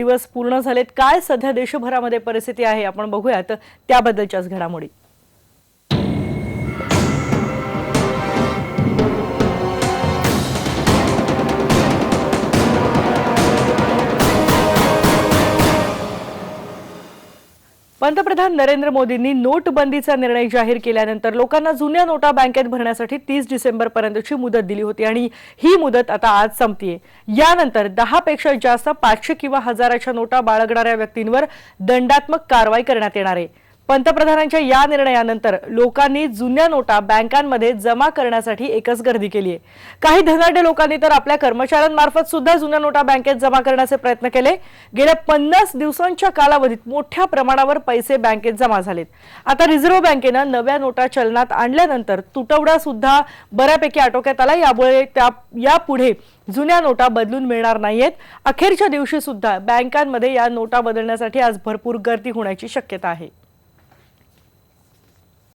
दिवस पूर्ण झालेत. काय सध्या देशभरामध्ये परिस्थिती आहे आपण बघूयात. त्याबद्दलच्याच घडामोडी. पंतप्रधान नरेंद्र मोदींनी नोटबंदीचा निर्णय जाहीर केल्यानंतर लोकांना जुन्या नोटा बँकेत भरण्यासाठी तीस डिसेंबरपर्यंतची मुदत दिली होती आणि ही मुदत आता आज संपतीये. यानंतर दहा पेक्षा जास्त पाचशे किंवा हजाराच्या नोटा बाळगणाऱ्या व्यक्तींवर दंडात्मक कारवाई करण्यात येणार आहे. पंतप्रधानांच्या या निर्णयानंतर लोकांनी जुन्या नोटा बँकांमध्ये जमा करण्यासाठी एकच गर्दी केली आहे काही धनाढ्य लोकांनी तर आपल्या कर्मचाऱ्यांमार्फत सुद्धा जुन्या नोटा बँकेत जमा करण्याचे प्रयत्न केले. गेल्या पन्नास दिवसांच्या कालावधीत मोठ्या प्रमाणावर पैसे बँकेत जमा झालेत. आता रिझर्व्ह बँकेनं नव्या नोटा चलनात आणल्यानंतर तुटवडा सुद्धा बऱ्यापैकी आटोक्यात आला. यामुळे त्या यापुढे जुन्या नोटा बदलून मिळणार नाहीयेत. अखेरच्या दिवशी सुद्धा बँकांमध्ये या नोटा बदलण्यासाठी आज भरपूर गर्दी होण्याची शक्यता आहे.